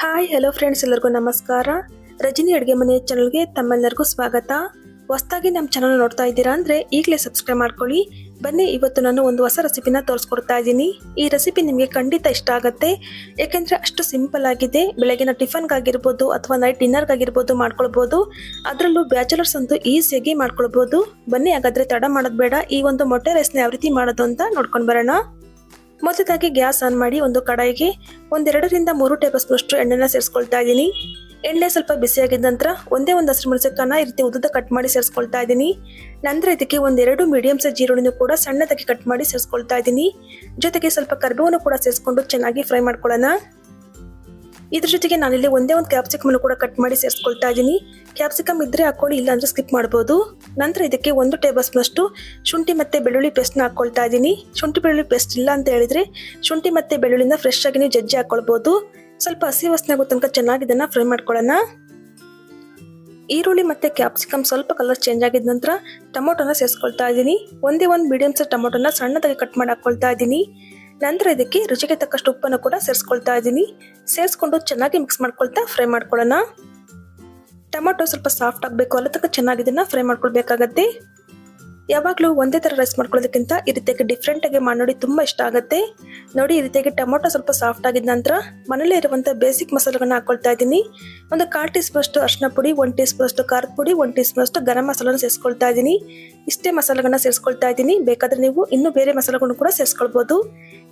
Hi hello friends ಎಲ್ಲರಿಗೂ ನಮಸ್ಕಾರ. ರಜನಿ ಅಡುಗೆ ಮನೆ ಚಾನಲ್ಗೆ ತಮ್ಮೆಲ್ಲರಿಗೂ ಸ್ವಾಗತ. ಹೊಸದಾಗಿ ನಮ್ಮ ಚಾನಲ್ ನೋಡ್ತಾ ಇದ್ದೀರಾ ಅಂದರೆ ಈಗಲೇ ಸಬ್ಸ್ಕ್ರೈಬ್ ಮಾಡ್ಕೊಳ್ಳಿ. ಬನ್ನಿ, ಇವತ್ತು ನಾನು ಒಂದು ಹೊಸ ರೆಸಿಪಿನ ತೋರಿಸ್ಕೊಡ್ತಾ ಇದ್ದೀನಿ. ಈ ರೆಸಿಪಿ ನಿಮಗೆ ಖಂಡಿತ ಇಷ್ಟ ಆಗುತ್ತೆ. ಏಕೆಂದರೆ ಅಷ್ಟು ಸಿಂಪಲ್ ಆಗಿದೆ. ಬೆಳಗಿನ ಟಿಫನ್ಗಾಗಿರ್ಬೋದು ಅಥವಾ ನೈಟ್ ಡಿನ್ನರ್ಗಾಗಿರ್ಬೋದು ಮಾಡ್ಕೊಳ್ಬೋದು. ಅದರಲ್ಲೂ ಬ್ಯಾಚುಲರ್ಸ್ ಅಂತೂ ಈಸಿಯಾಗಿ ಮಾಡ್ಕೊಳ್ಬೋದು. ಬನ್ನಿ, ಹಾಗಾದರೆ ತಡ ಮಾಡೋದು ಬೇಡ. ಈ ಒಂದು ಮೊಟ್ಟೆ ರೈಸ್ನ ಯಾವ ರೀತಿ ಮಾಡೋದು ಅಂತ ನೋಡ್ಕೊಂಡು ಬರೋಣ. ಮೊದಲಾಗಿ ಗ್ಯಾಸ್ ಆನ್ ಮಾಡಿ ಒಂದು ಕಡಾಯಿಗೆ ಒಂದೆರಡರಿಂದ ಮೂರು ಟೇಬಲ್ ಸ್ಪೂನಷ್ಟು ಎಣ್ಣೆನ ಸೇರಿಸ್ಕೊಳ್ತಾ ಇದ್ದೀನಿ. ಎಣ್ಣೆ ಸ್ವಲ್ಪ ಬಿಸಿಯಾಗಿದ್ದ ನಂತರ ಒಂದೇ ಒಂದು ಹಸಿರು ಮೆಣಸಕ್ಕನ್ನ ಈ ರೀತಿ ಉದ್ದದ ಕಟ್ ಮಾಡಿ ಸೇರಿಸ್ಕೊಳ್ತಾ ಇದ್ದೀನಿ. ನಂತರ ಇದಕ್ಕೆ ಒಂದೆರಡು ಮೀಡಿಯಂ ಸೈಜ್ ಈರುಳ್ಳಿನೂ ಕೂಡ ಸಣ್ಣದಾಗಿ ಕಟ್ ಮಾಡಿ ಸೇರಿಸ್ಕೊಳ್ತಾ ಇದ್ದೀನಿ. ಜೊತೆಗೆ ಸ್ವಲ್ಪ ಕರ್ಬೇವನ್ನು ಕೂಡ ಸೇರಿಸ್ಕೊಂಡು ಚೆನ್ನಾಗಿ ಫ್ರೈ ಮಾಡ್ಕೊಳ್ಳೋಣ. ಇದ್ರ ಜೊತೆಗೆ ನಾನಿಲ್ಲಿ ಒಂದೇ ಒಂದು ಕ್ಯಾಪ್ಸಿಕಮ್ ಕೂಡ ಕಟ್ ಮಾಡಿ ಸೇರಿಸ್ಕೊಳ್ತಾ ಇದ್ದೀನಿ ಕ್ಯಾಪ್ಸಿಕಮ್ ಇದ್ರೆ ಹಾಕೊಳ್ಳಿ ಇಲ್ಲ ಅಂದ್ರೆ ಸ್ಕಿಪ್ ಮಾಡ್ಬೋದು. ನಂತರ ಇದಕ್ಕೆ ಒಂದು ಟೇಬಲ್ ಸ್ಪೂನಷ್ಟು ಶುಂಠಿ ಮತ್ತೆ ಬೆಳ್ಳುಳ್ಳಿ ಪೇಸ್ಟ್ನ ಹಾಕೊಳ್ತಾ ಇದ್ದೀನಿ ಶುಂಠಿ ಬೆಳ್ಳುಳ್ಳಿ ಪೇಸ್ಟ್ ಇಲ್ಲ ಅಂತ ಹೇಳಿದ್ರೆ ಶುಂಠಿ ಮತ್ತೆ ಬೆಳ್ಳುಳ್ಳಿನ ಫ್ರೆಶ್ ಆಗಿ ನೀವು ಜಜ್ಜಿ ಹಾಕೊಳ್ಬೋದು. ಸ್ವಲ್ಪ ಹಸಿ ವಾಸನೆ ಆಗೋ ತನಕ ಚೆನ್ನಾಗಿ ಇದನ್ನ ಫ್ರೈ ಮಾಡ್ಕೊಳ್ಳೋಣ. ಈರುಳ್ಳಿ ಮತ್ತೆ ಕ್ಯಾಪ್ಸಿಕಮ್ ಸ್ವಲ್ಪ ಕಲರ್ ಚೇಂಜ್ ಆಗಿದ ನಂತರ ಟೊಮೊಟೊನ ಸೇರಿಸ್ಕೊಳ್ತಾ ಇದ್ದೀನಿ ಒಂದೇ ಒಂದು ಮೀಡಿಯಂ ಸೈಜ್ ಟೊಮೊಟೊನ ಸಣ್ಣದಾಗಿ ಕಟ್ ಮಾಡಿ ಹಾಕೊಳ್ತಾ ಇದ್ದೀನಿ ನಂತರ ಇದಕ್ಕೆ ರುಚಿಗೆ ತಕ್ಕಷ್ಟು ಉಪ್ಪನ್ನು ಕೂಡ ಸೇರಿಸ್ಕೊಳ್ತಾ ಇದ್ದೀನಿ. ಸೇರಿಸ್ಕೊಂಡು ಚೆನ್ನಾಗಿ ಮಿಕ್ಸ್ ಮಾಡ್ಕೊಳ್ತಾ ಫ್ರೈ ಮಾಡ್ಕೊಳ್ಳೋಣ. ಟೊಮೊಟೊ ಸ್ವಲ್ಪ ಸಾಫ್ಟ್ ಆಗಬೇಕು ಅಲ್ಲ ತಕ್ಕ ಚೆನ್ನಾಗಿ ಇದನ್ನ ಫ್ರೈ ಮಾಡ್ಕೊಳ್ಬೇಕಾಗತ್ತೆ. ಯಾವಾಗಲೂ ಒಂದೇ ಥರ ರೈಸ್ ಮಾಡ್ಕೊಳ್ಳೋದಕ್ಕಿಂತ ಈ ರೀತಿಯಾಗಿ ಡಿಫ್ರೆಂಟಾಗಿ ಮಾಡಿ ನೋಡಿ ತುಂಬ ಇಷ್ಟ ಆಗುತ್ತೆ. ನೋಡಿ ಈ ರೀತಿಯಾಗಿ ಟೊಮೊಟೊ ಸ್ವಲ್ಪ ಸಾಫ್ಟ್ ಆಗಿದ ನಂತರ ಮನೇಲಿ ಇರುವಂಥ ಬೇಸಿಕ್ ಮಸಾಲೆಗಳನ್ನ ಹಾಕೊಳ್ತಾ ಇದ್ದೀನಿ. ಒಂದು ಕಾಲು ಟೀ ಸ್ಪೂನಷ್ಟು ಅರಿಶಿನ ಪುಡಿ ಒನ್ ಟೀ ಸ್ಪೂನಷ್ಟು ಖಾರದ ಪುಡಿ, ಒಂದು ಟೀ ಸ್ಪೂನಷ್ಟು ಗರಂ ಮಸಾಲನ ಸೇರಿಸ್ಕೊಳ್ತಾ ಇದ್ದೀನಿ. ಇಷ್ಟೇ ಮಸಾಲೆಗಳನ್ನ ಸೇರಿಸ್ಕೊಳ್ತಾ ಇದ್ದೀನಿ. ಬೇಕಾದರೆ ನೀವು ಇನ್ನೂ ಬೇರೆ ಮಸಾಲೆಗಳನ್ನು ಕೂಡ ಸೇರಿಸ್ಕೊಳ್ಬೋದು.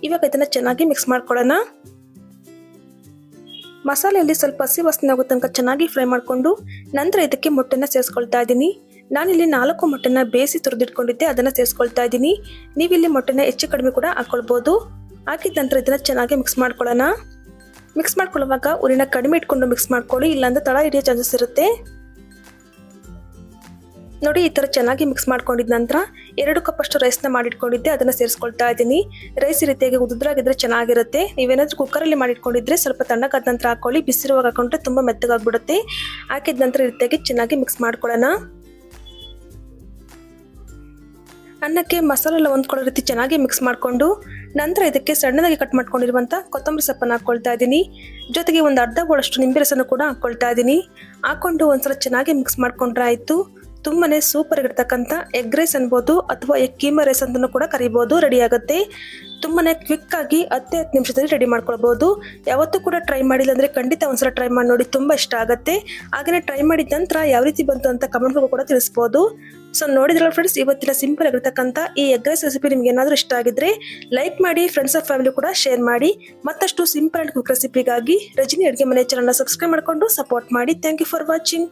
ಇವಾಗ ಇದನ್ನು ಚೆನ್ನಾಗಿ ಮಿಕ್ಸ್ ಮಾಡ್ಕೊಳ್ಳೋಣ. ಮಸಾಲೆಯಲ್ಲಿ ಸ್ವಲ್ಪ ಹಸಿ ವಾಸನೆ ಆಗೋ ತನಕ ಚೆನ್ನಾಗಿ ಫ್ರೈ ಮಾಡಿಕೊಂಡು ನಂತರ ಇದಕ್ಕೆ ಮೊಟ್ಟೆನ ಸೇರಿಸ್ಕೊಳ್ತಾ ಇದ್ದೀನಿ. ನಾನಿಲ್ಲಿ ನಾಲ್ಕು ಮೊಟ್ಟೆನ ಬೇಯಿಸಿ ತುರಿದಿಟ್ಕೊಂಡಿದ್ದೆ, ಅದನ್ನು ಸೇರಿಸ್ಕೊಳ್ತಾ ಇದ್ದೀನಿ. ನೀವಿಲ್ಲಿ ಮೊಟ್ಟೆನ ಹೆಚ್ಚು ಕಡಿಮೆ ಕೂಡ ಹಾಕ್ಕೊಳ್ಬೋದು ಹಾಕಿದ ನಂತರ ಇದನ್ನು ಚೆನ್ನಾಗಿ ಮಿಕ್ಸ್ ಮಾಡ್ಕೊಳ್ಳೋಣ. ಮಿಕ್ಸ್ ಮಾಡ್ಕೊಳ್ಳುವಾಗ ಉರಿನ ಕಡಿಮೆ ಇಟ್ಕೊಂಡು ಮಿಕ್ಸ್ ಮಾಡ್ಕೊಳ್ಳಿ, ಇಲ್ಲಾಂದ್ರೆ ತಳ ಹಿಡಿಯೋ ಚಾನ್ಸಸ್ ಇರುತ್ತೆ. ನೋಡಿ, ಈ ಥರ ಚೆನ್ನಾಗಿ ಮಿಕ್ಸ್ ಮಾಡ್ಕೊಂಡಿದ ನಂತರ ಎರಡು ಕಪ್ ಅಷ್ಟು ರೈಸ್ನ ಮಾಡಿಟ್ಕೊಂಡಿದ್ದೆ, ಅದನ್ನು ಸೇರಿಸ್ಕೊಳ್ತಾ ಇದ್ದೀನಿ. ರೈಸ್ ಈ ರೀತಿಯಾಗಿ ಉದುದ್ರಾಗಿದ್ರೆ ಚೆನ್ನಾಗಿರುತ್ತೆ. ನೀವೇನಾದರೂ ಕುಕ್ಕರಲ್ಲಿ ಮಾಡಿಟ್ಕೊಂಡಿದ್ರೆ ಸ್ವಲ್ಪ ತಣ್ಣಗಾದ ನಂತರ ಹಾಕೊಳ್ಳಿ, ಬಿಸಿರುವಾಗ ಹಾಕೊಂಡ್ರೆ ತುಂಬ ಮೆತ್ತಗಾಗ್ಬಿಡುತ್ತೆ. ಹಾಕಿದ ನಂತರ ಈ ರೀತಿಯಾಗಿ ಚೆನ್ನಾಗಿ ಮಿಕ್ಸ್ ಮಾಡ್ಕೊಳ್ಳೋಣ. ಅನ್ನಕ್ಕೆ ಮಸಾಲೆ ಎಲ್ಲ ಹೊಂದ್ಕೊಳ್ಳೋ ರೀತಿ ಚೆನ್ನಾಗಿ ಮಿಕ್ಸ್ ಮಾಡಿಕೊಂಡು ನಂತರ ಇದಕ್ಕೆ ಸಣ್ಣದಾಗಿ ಕಟ್ ಮಾಡ್ಕೊಂಡಿರುವಂಥ ಕೊತ್ತಂಬರಿ ಸೊಪ್ಪನ್ನು ಹಾಕ್ಕೊಳ್ತಾ ಇದ್ದೀನಿ. ಜೊತೆಗೆ ಒಂದು ಅರ್ಧ ಬೋಳಷ್ಟು ನಿಂಬೆ ರಸನ ಕೂಡ ಹಾಕ್ಕೊಳ್ತಾ ಇದ್ದೀನಿ. ಹಾಕ್ಕೊಂಡು ಒಂದ್ಸಲ ಚೆನ್ನಾಗಿ ಮಿಕ್ಸ್ ಮಾಡ್ಕೊಂಡ್ರೆ ಆಯಿತು. ತುಂಬಾನೇ ಸೂಪರ್ ಆಗಿರ್ತಕ್ಕಂಥ ಎಗ್ ರೈಸ್ ಅನ್ಬೋದು ಅಥವಾ ಎಗ್ ಕೀಮ ರೈಸ್ ಅಂತಲೂ ಕೂಡ ಕರಿಬೋದು ರೆಡಿ ಆಗುತ್ತೆ. ತುಂಬಾನೇ ಕ್ವಿಕ್ ಆಗಿ ಹತ್ತೇ ಹತ್ತು ನಿಮಿಷದಲ್ಲಿ ರೆಡಿ ಮಾಡ್ಕೊಳ್ಬೋದು. ಯಾವತ್ತೂ ಕೂಡ ಟ್ರೈ ಮಾಡಿಲ್ಲ ಅಂದರೆ ಖಂಡಿತ ಒಂದ್ಸಲ ಟ್ರೈ ಮಾಡಿ ನೋಡಿ, ತುಂಬ ಇಷ್ಟ ಆಗುತ್ತೆ. ಹಾಗೆಯೇ ಟ್ರೈ ಮಾಡಿದ ನಂತರ ಯಾವ ರೀತಿ ಬಂತು ಅಂತ ಕಮೆಂಟ್ ಕೂಡ ತಿಳಿಸ್ಬೋದು. ಸೊ ನೋಡಿದ್ರಲ್ಲ ಫ್ರೆಂಡ್ಸ್ ಇವತ್ತಿನ ಸಿಂಪಲ್ ಆಗಿರ್ತಕ್ಕಂಥ ಈ ಎಗ್ ರೈಸ್ ರೆಸಿಪಿ ನಿಮ್ಗೆ ಏನಾದರೂ ಇಷ್ಟ ಆಗಿದ್ರೆ ಲೈಕ್ ಮಾಡಿ ಫ್ರೆಂಡ್ಸ್ ಆಫ್ ಫ್ಯಾಮಿಲಿ ಕೂಡ ಶೇರ್ ಮಾಡಿ. ಮತ್ತಷ್ಟು ಸಿಂಪಲ್ ಅಂಡ್ ಕ್ವಿಕ್ ರೆಸಿಪಿಗಾಗಿ ರಜನಿ ಅಡುಗೆ ಮನೆ ಚಾನಲ್ನ ಸಬ್ಸ್ಕ್ರೈಬ್ ಮಾಡಿಕೊಂಡು ಸಪೋರ್ಟ್ ಮಾಡಿ. Thank you for watching